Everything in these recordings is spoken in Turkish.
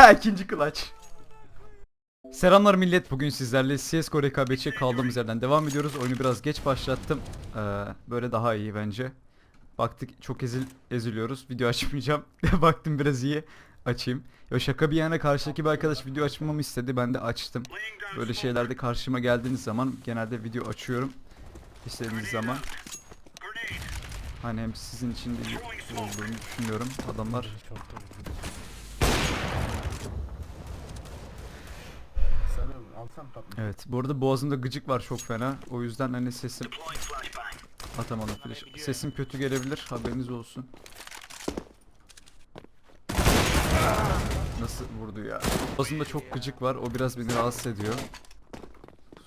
İkinci clutch. Selamlar millet. Bugün sizlerle CSGO rekabetçi kaldığımız yerden devam ediyoruz. Oyunu biraz geç başlattım. Ee, böyle daha iyi bence. Baktık çok ezil eziliyoruz. Video açmayacağım. Baktım biraz iyi. Açayım. Ya şaka bir yana karşıdaki bir arkadaş video açmamı istedi. Ben de açtım. Böyle şeylerde karşıma geldiğiniz zaman genelde video açıyorum. İstediğiniz zaman. Hani hem sizin için de olduğunu düşünüyorum. Adamlar Çok da vurdu. Sanırım alsam tatlı. Evet. Bu arada boğazımda gıcık var çok fena. O yüzden hani sesim atamadım flash. Sesim kötü gelebilir. Haberiniz olsun. Nasıl vurdu ya? Boğazımda çok gıcık var. O biraz beni rahatsız ediyor.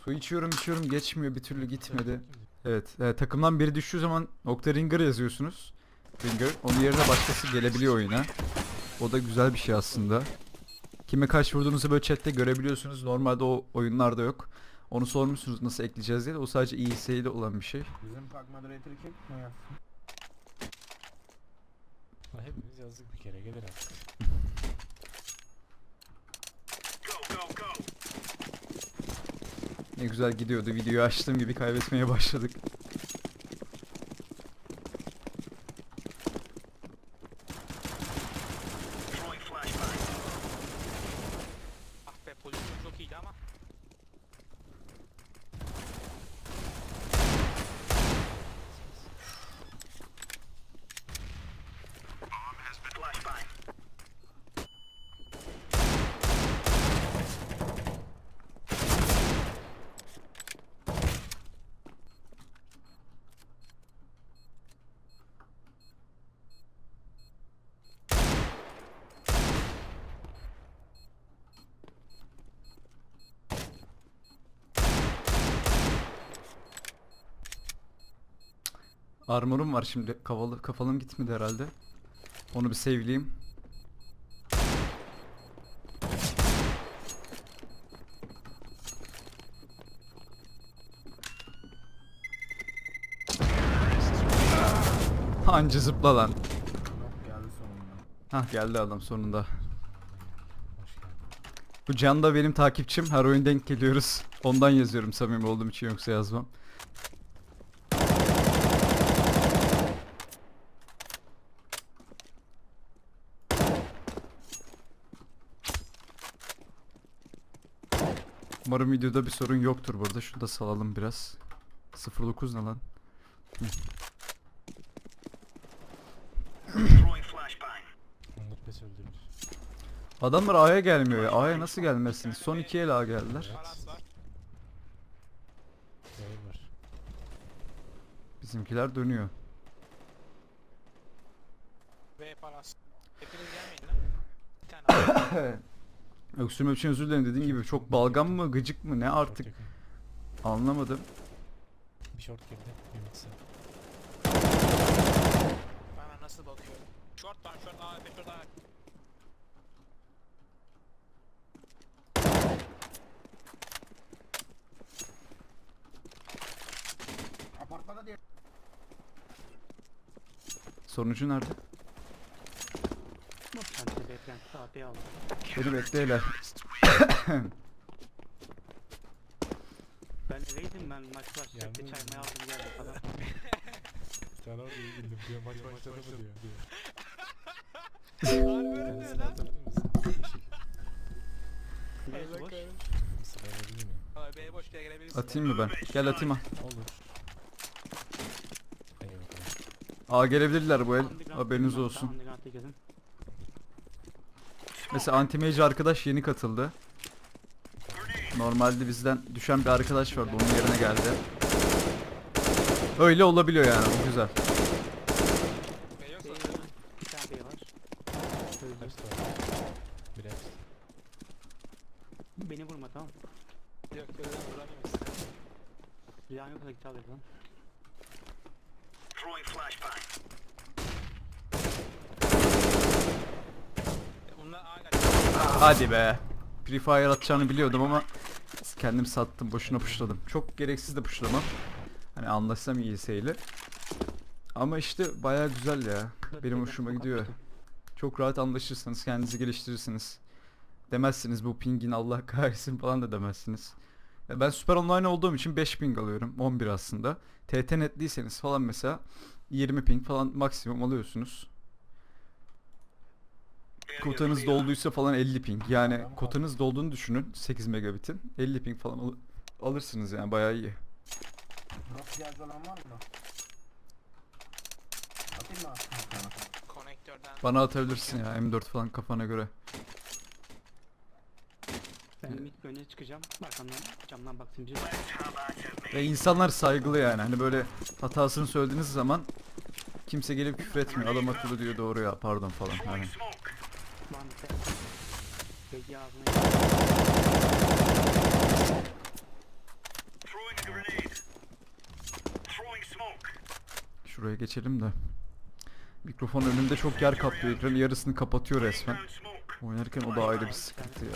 Su içiyorum içiyorum geçmiyor bir türlü gitmedi. Evet. e, takımdan biri düştüğü zaman nokta ringer yazıyorsunuz. Ringer. Onun yerine başkası gelebiliyor oyuna. O da güzel bir şey aslında. Kime kaç vurduğunuzu böyle chatte görebiliyorsunuz. Normalde o oyunlarda yok. Onu sormuşsunuz nasıl ekleyeceğiz diye. de O sadece ESA'de olan bir şey. Bizim park moderatörü kim? Ne yazsın? Lan Hepimiz yazdık bir kere gelir artık. Ne güzel gidiyordu. Videoyu açtığım gibi kaybetmeye başladık. Ah be pozisyon çok iyiydi ama. Armorum var şimdi. Kafalı, kafalım gitmedi herhalde. Onu bir save'leyeyim. Anca zıpla lan. Geldi. Hah geldi adam sonunda. Bu Can da benim takipçim. Her oyun denk geliyoruz. Ondan yazıyorum samimi olduğum için yoksa yazmam. Umarım videoda bir sorun yoktur burada. Şunu da salalım biraz. 09 ne lan? 14 öldürmüş. Adamlar A'ya gelmiyor ya. A'ya nasıl gelmezsiniz? Son iki el A geldiler. Bizimkiler dönüyor. Ve palas. Hepiniz gelmeyin lan. Bir tane al. Öksürme için özür dilerim dediğim gibi çok balgam mı gıcık mı ne artık anlamadım. Bir short girdi. Bir mid sağ. Hemen nasıl bakıyor. Short var short A, short A. Apartmanda diye. Sonucu nerede? Beni bekleyeler. Ben eveydim ben maç başlayacak diye çaymayı aldım geldim falan. Tane orada indim diyor maç başladı mı diyor. diyor. Harbi öyle lan. boş? Abi boş diye gelebilirsin. Atayım mı ben? Gel atayım ha. Olur. Hadi bakalım. A gelebilirler bu el. Haberiniz olsun. Mesela anti-mage arkadaş yeni katıldı. Normalde bizden düşen bir arkadaş vardı onun yerine geldi. Öyle olabiliyor yani bu güzel. Beni vurma tamam. yok öyle duramayız. Rüyan yoksa git al lan. Bunlar A kaç. Hadi be. Free Fire atacağını biliyordum ama kendim sattım boşuna pushladım. Çok gereksiz de pushlamam. Hani anlaşsam iyi seyli. Ama işte baya güzel ya. Benim hoşuma gidiyor. Çok rahat anlaşırsınız, kendinizi geliştirirsiniz. demezsiniz bu pingin Allah kahretsin falan da demezsiniz. Ben süper online olduğum için 5 ping alıyorum. 11 aslında. TT netliyseniz falan mesela 20 ping falan maksimum alıyorsunuz. Kotanız dolduysa falan 50 ping. Yani kotanız dolduğunu düşünün 8 megabitin. 50 ping falan al- alırsınız yani bayağı iyi. Drop cihaz olan var mı? Atayım mı aslında sana? Konektörden Bana atabilirsin ya M4 falan kafana göre. Ben mid öne çıkacağım. Arkamdan camdan baktım. Ve insanlar saygılı yani. Hani böyle hatasını söylediğiniz zaman kimse gelip küfür etmiyor. Adam akıllı diyor doğru ya pardon falan. Hani. Şuraya geçelim de. Mikrofon önümde çok yer kaplıyor. Ekranın yarısını kapatıyor resmen. Oynarken o da ayrı bir sıkıntı ya.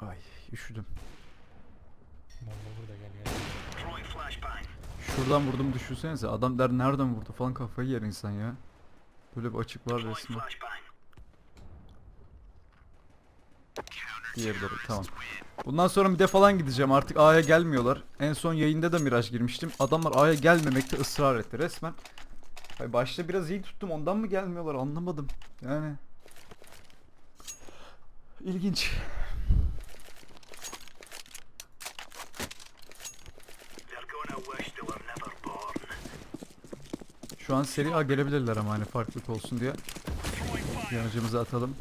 Ay üşüdüm. Bomba burada gel gel. Şuradan vurdum düşünsenize. Adam der nereden vurdu falan kafayı yer insan ya. Böyle bir açık var resmen. Diğerleri tamam. Bundan sonra bir de falan gideceğim artık A'ya gelmiyorlar. En son yayında da Miraj girmiştim. Adamlar A'ya gelmemekte ısrar etti resmen. Ay başta biraz iyi tuttum ondan mı gelmiyorlar anlamadım. Yani. İlginç. Şu an seri A gelebilirler ama hani farklılık olsun diye. Yanıcımızı atalım.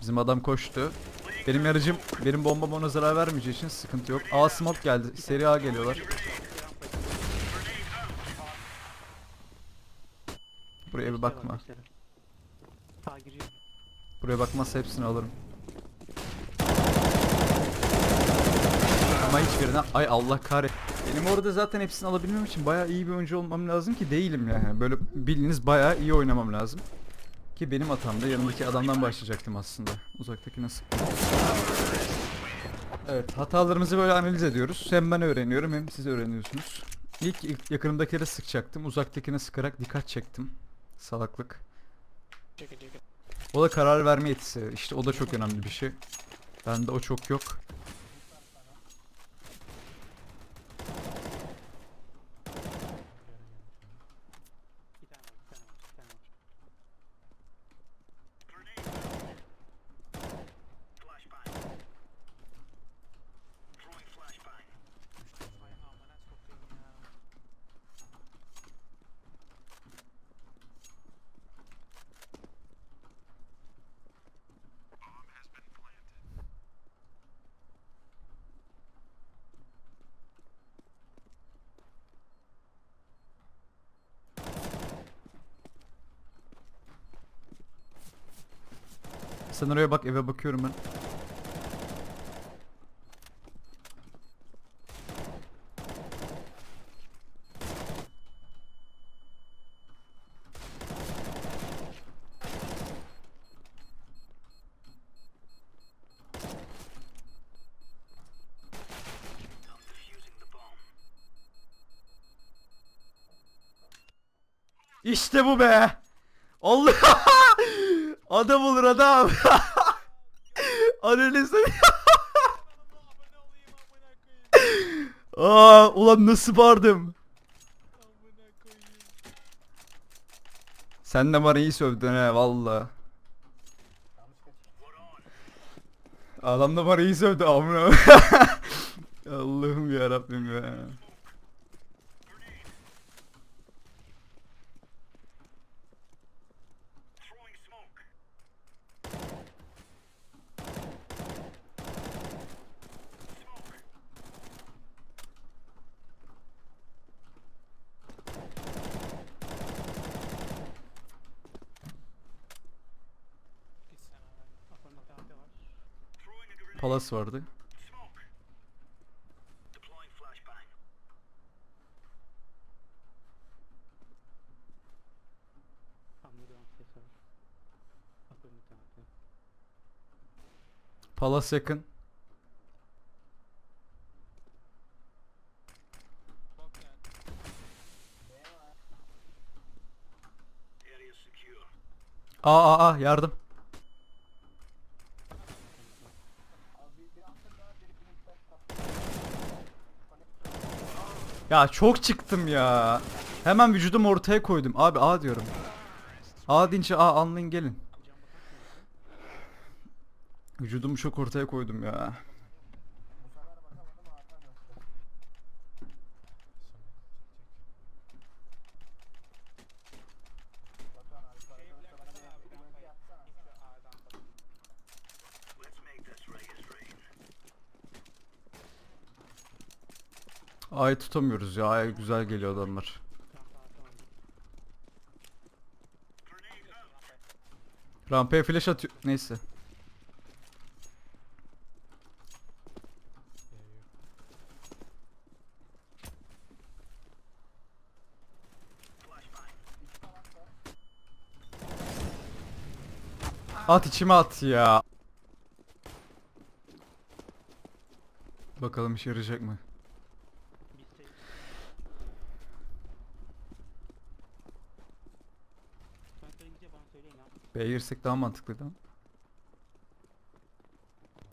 Bizim adam koştu. Benim yarıcım benim bombam ona zarar vermeyeceği için sıkıntı yok. A smoke geldi. Seri A geliyorlar. Buraya bir bakma. Buraya bakmazsa hepsini alırım. Ama hiçbirine ay Allah kahret. Benim orada zaten hepsini alabilmem için bayağı iyi bir oyuncu olmam lazım ki değilim yani. Böyle bildiğiniz bayağı iyi oynamam lazım. Ki benim hatamda yanımdaki adamdan başlayacaktım aslında. Uzaktaki nasıl? Evet hatalarımızı böyle analiz ediyoruz. Hem ben öğreniyorum hem siz öğreniyorsunuz. İlk, ilk yakınımdakilere sıkacaktım. Uzaktakine sıkarak dikkat çektim. Salaklık. O da karar verme yetisi. İşte o da çok önemli bir şey. Bende o çok yok. Bir tane var, bir tane var, bir tane var. Ay amına sokayım ya. Sen oraya bak eve bakıyorum ben. İşte bu be. Allah. adam olur adam. Analiz. Aa, ulan nasıl bağırdım. Sen de bana iyi sövdün he valla. Adam da bana iyi sövdü amına. Allah'ım ya Rabbim ya. Palas vardı. Palas yakın. Aa aa yardım. Ya çok çıktım ya. Hemen vücudumu ortaya koydum. Abi A diyorum. A deyince A anlayın gelin. Vücudumu çok ortaya koydum ya. A'yı tutamıyoruz ya. A'ya güzel geliyor adamlar. Rampaya flash atıyor. Neyse. At içime at ya. Bakalım işe yarayacak mı? Bitti. Ben söyleyince bana söyleyin ha. B'ye girsek daha mantıklı değil mi?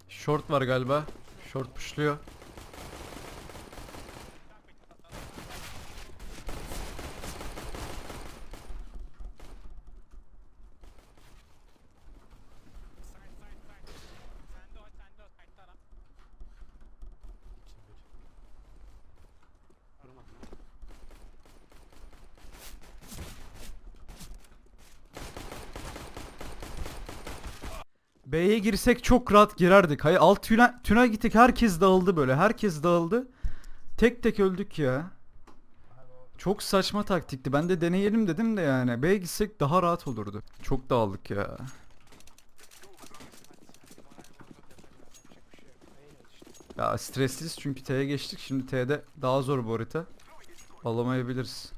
Short var galiba. Short pushluyor. B'ye girsek çok rahat girerdik. Hayır alt tünel, tünel gittik herkes dağıldı böyle. Herkes dağıldı. Tek tek öldük ya. Çok saçma taktikti. Ben de deneyelim dedim de yani. B'ye gitsek daha rahat olurdu. Çok dağıldık ya. Ya stresliyiz çünkü T'ye geçtik. Şimdi T'de daha zor bu harita. Alamayabiliriz.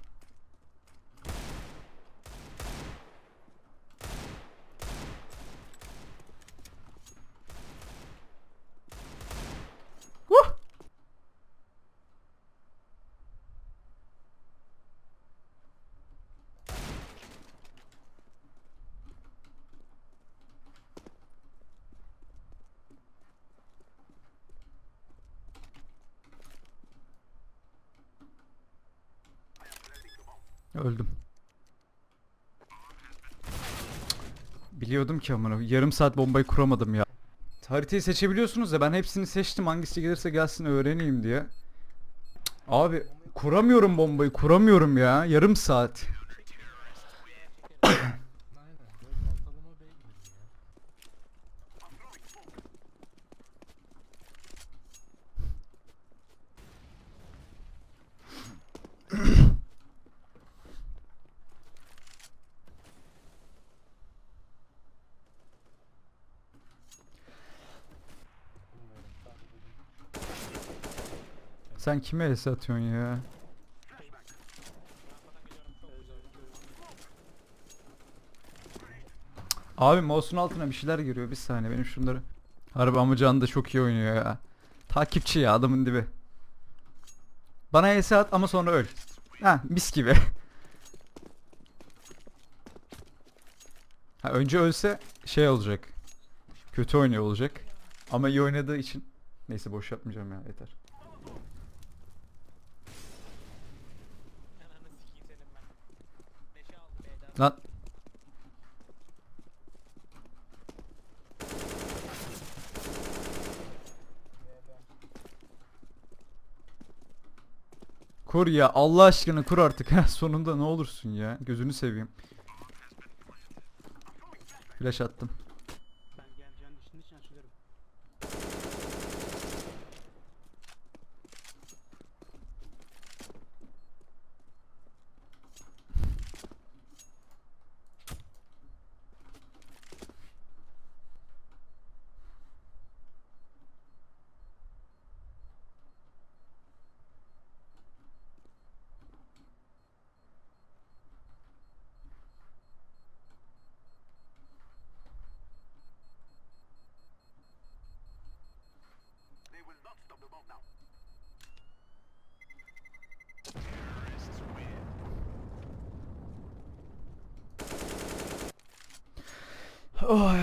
Öldüm. Biliyordum ki amına yarım saat bombayı kuramadım ya. Haritayı seçebiliyorsunuz ya ben hepsini seçtim hangisi gelirse gelsin öğreneyim diye. Abi kuramıyorum bombayı kuramıyorum ya yarım saat. Aynen. Böyle baltalama B'ye gidelim ya. Sen kime es atıyorsun ya? Abi mouse'un altına bir şeyler giriyor bir saniye benim şunları. Harbi ama Can da çok iyi oynuyor ya. Takipçi ya adamın dibi. Bana es at ama sonra öl. Ha mis gibi. Ha önce ölse şey olacak. Kötü oynuyor olacak. Ama iyi oynadığı için neyse boş yapmayacağım ya yeter. Ananı sikeyim senin ben. Beşe aldı B'den. Lan Kur ya Allah aşkına kur artık ha sonunda ne olursun ya gözünü seveyim. Flash attım. Oy.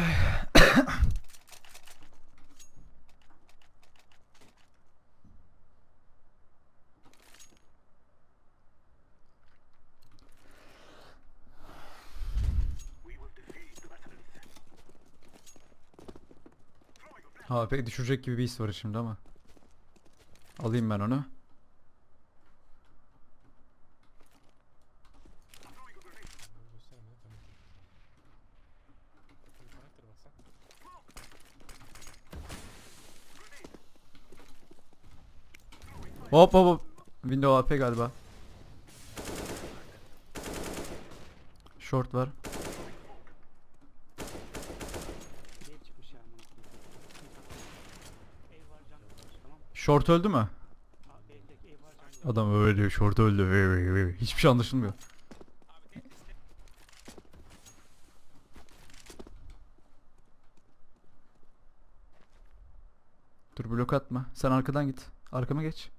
AP düşürecek gibi bir his var şimdi ama. Alayım ben onu. Göster ne tamam. Bir Hop hop hop. Window AP galiba. Short var. Short öldü mü? Adam öyle diyor. Short öldü. Hiçbir şey anlaşılmıyor. Abi tek liste. Dur blok atma. Sen arkadan git. Arkama geç.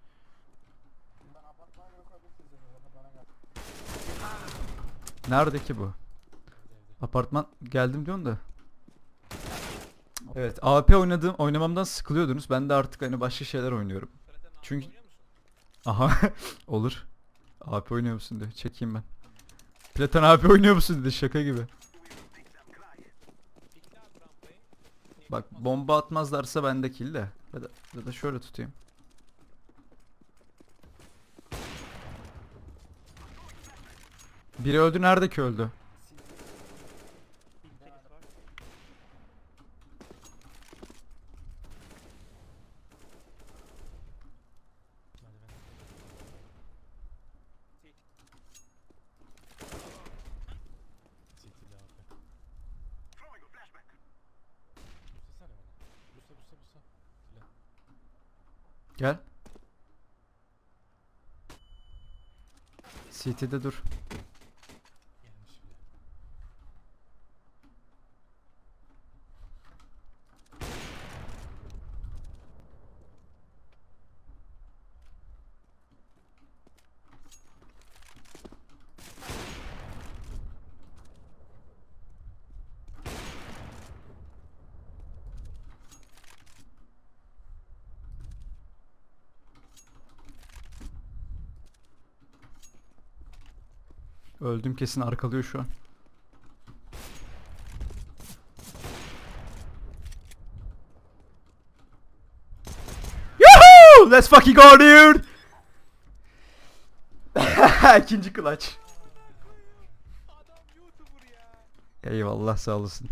Nerede ki bu? Apartman geldim diyorsun da. Evet AP oynadığım oynamamdan sıkılıyordunuz. Ben de artık hani başka şeyler oynuyorum. Çünkü-? Aha olur. AP oynuyor musun diye çekeyim ben. Platan AP oynuyor musun dedi şaka gibi. Bak bomba atmazlarsa bende kill de. Ya da, ya da şöyle tutayım. Biri öldü nerede ki öldü? Bir tek var. CT'li abi. Buslasana bana. Busla busla busla. Silah. Gel. CT'de dur. Öldüm kesin arkalıyor şu an. Yahoo! Let's fucking go dude! İkinci clutch. Eyvallah sağ olasın.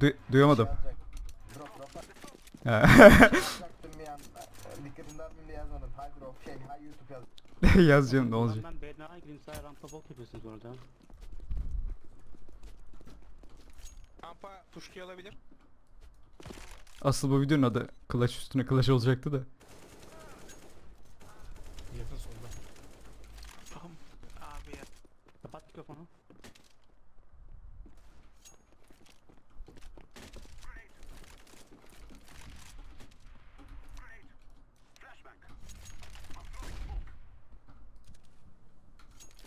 Du- duyamadım. Yazacağım ne olacak. Ben BNA'ya gireyim sen rampa bok yapıyorsunuz orada. Rampa tuşluyor olabilir. Asıl bu videonun adı Clash üstüne Clash olacaktı da. Yakın solda. Tamam. Abi ya. Kapat mikrofonu.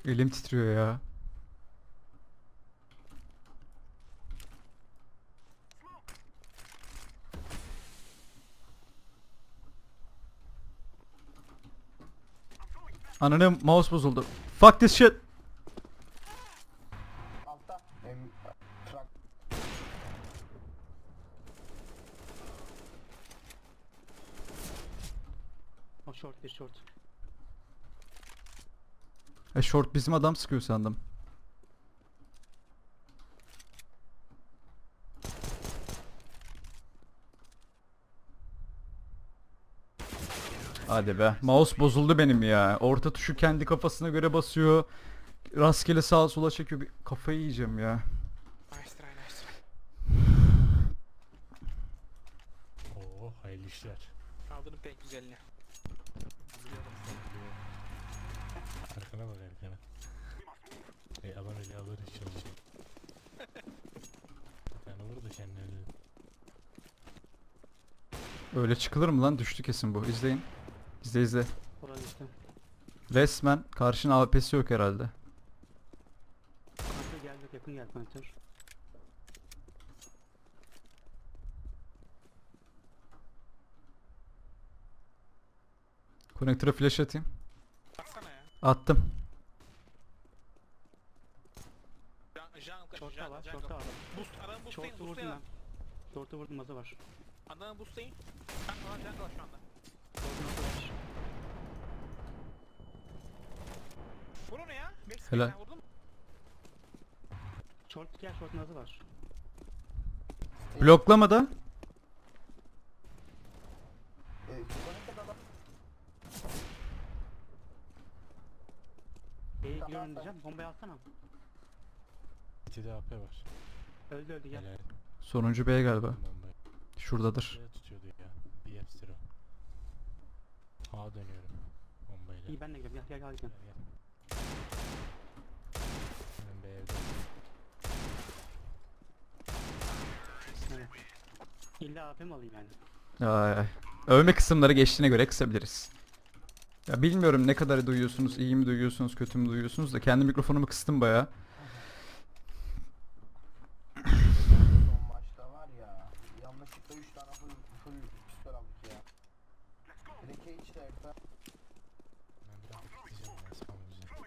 Elim titriyor ya. Ananı mouse bozuldu. Fuck this shit. Altta. Em, truck. O short bir short. E short bizim adam sıkıyor sandım. Hadi be. Mouse bozuldu benim ya. Orta tuşu kendi kafasına göre basıyor. Rastgele sağa sola çekiyor. Bir kafayı yiyeceğim ya. Nice try nice try. Oo hayırlı işler. Aldırın pek güzelini. Arkana bak arkana. Ey adam öyle alır hiç olacak. Bir tane vur da kendine öyle. Öyle çıkılır mı lan? Düştü kesin bu. İzleyin. İzle izle. Orada işte. Resmen karşının AWP'si yok herhalde. Kanka geldi yakın geldi konektör. Konektöre flash atayım. Ya. Attım. Short'ta var, short'ta var. Boost, adamı boostlayın, Short'u vurdum boostlayın. ben. Short'u vurdum maza var. Adamı boostlayın. Jungle var, jungle var şu anda. Short'u maza var. Vur onu ya. Max Helal. sen vurdun mu? Short gel short maza var. Bloklama da. E, Connected adam. B'ye Tamam, giriyorum diyeceğim. Bombayı alsana. İçide AP var. Öldü öldü gel. Helal. Sonuncu B galiba. Bombayı. Şuradadır. Tutuyordu ya. Bir F-Zero. A dönüyorum. Bombayla. İyi ben de gidiyorum. Gel gel gel. Gel gel. gel. Benim B evde. Evet. İlla AP mi alayım yani? Ay, ay. Övme kısımları geçtiğine göre kısabiliriz. Ya bilmiyorum ne kadar duyuyorsunuz, iyi mi duyuyorsunuz, kötü mü duyuyorsunuz da kendi mikrofonumu kıstım baya. Son maçta var ya. Yanlışlıkla 3 tane full, full pistol aldık ya. Bir de Cage de ayakta. Ben biraz bekleyeceğim ya spam yüzünden.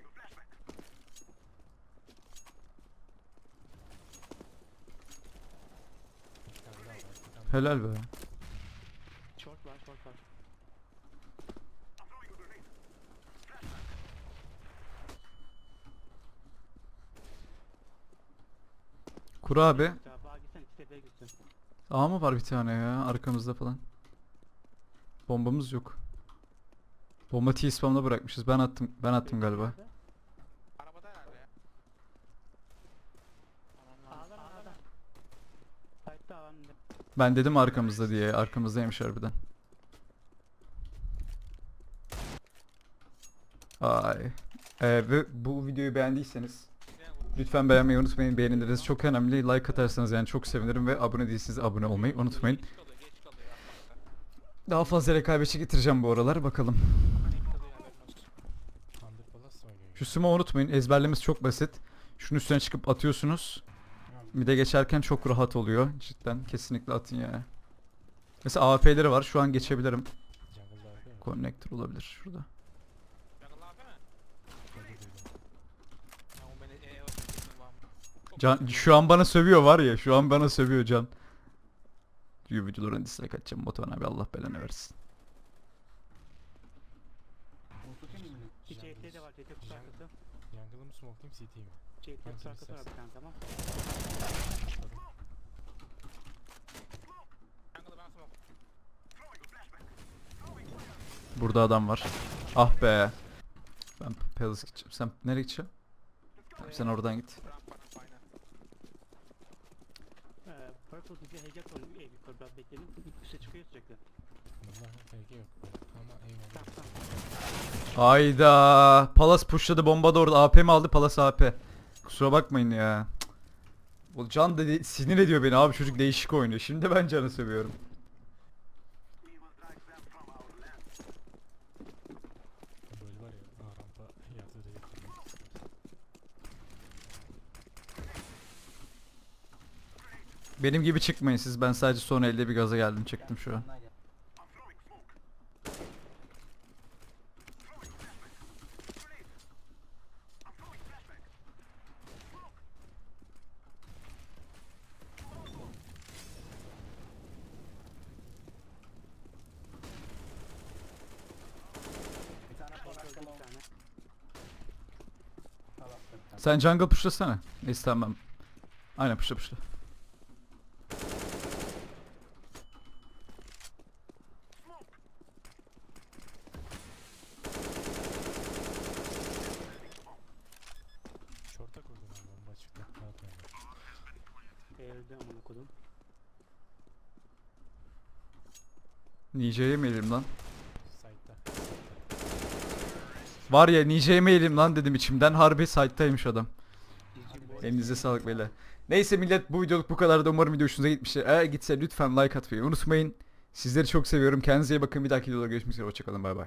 Bir tane daha var, bir tane daha var. Helal be. Short var short var. Kuru abi. A mı var bir tane ya arkamızda falan? Bombamız yok. Bomba T-spam'da bırakmışız. Ben attım. Ben attım galiba. Arabada herhalde ya. Ben dedim arkamızda diye. Arkamızdaymış harbiden. Ay. Ee, ve bu videoyu beğendiyseniz lütfen beğenmeyi unutmayın. Beğenileriniz çok önemli. Like atarsanız yani çok sevinirim ve abone değilseniz abone olmayı unutmayın. Daha fazla rekabetçi getireceğim bu aralar. Bakalım. Şu smoke unutmayın. Ezberlemesi çok basit. Şunun üstüne çıkıp atıyorsunuz. Bir de geçerken çok rahat oluyor. Cidden kesinlikle atın yani. Mesela AWP'leri var. Şu an geçebilirim. Connector olabilir şurada. Jungle abi mi? Öyle duydum. Ya o beni e, e, var. Çok Can şu an bana sövüyor var ya. Şu an bana sövüyor Can. Diyor videoların dislike atacağım. Batuhan abi Allah belanı versin. CT de var. CT kutu Jungle- arkası. Jungle'ı mı smoke'layım CT mi? CT kutu Hangisini arkası var bir istersen. tane tamam. Atladım. Jungle'ı ben smoke. Burada adam var. Ah be. Ben Palace gideceğim. Sen nereye gideceksin? Tamam, sen oradan git. Rampa rampa aynen. Purple bizi heyecan oynuyor. Ev yukarı biraz bekleyelim. Üste çıkıyor sürekli. Bunda FG yok. Ama eyvallah. Tamam tamam. Ayda. Palas pushladı bomba da orada. AP mi aldı? Palas AP. Kusura bakmayın ya. Cık. O Can dedi sinir ediyor beni abi çocuk değişik oynuyor. Şimdi ben Can'ı seviyorum. Böyle var ya. A rampa yatı da yakın. Benim gibi çıkmayın siz. Ben sadece son elde bir gaza geldim çıktım şu an. Sen jungle pushlasana. Neyse tamam. Aynen pushla pushla. Short'a koydum ben bomba çıktı. Rahat oyna. E öldü amına kodum. Nice'ye mi elim lan? Var ya Nice'ye mi elim lan dedim içimden. Harbi site'taymış adam. Elinize sağlık beyler. Neyse millet bu videoluk bu kadardı. Umarım video hoşunuza gitmiştir. Eğer gitse lütfen like atmayı unutmayın. Sizleri çok seviyorum. Kendinize iyi bakın. Bir dahaki videoda görüşmek üzere. Hoşçakalın. Bay bay.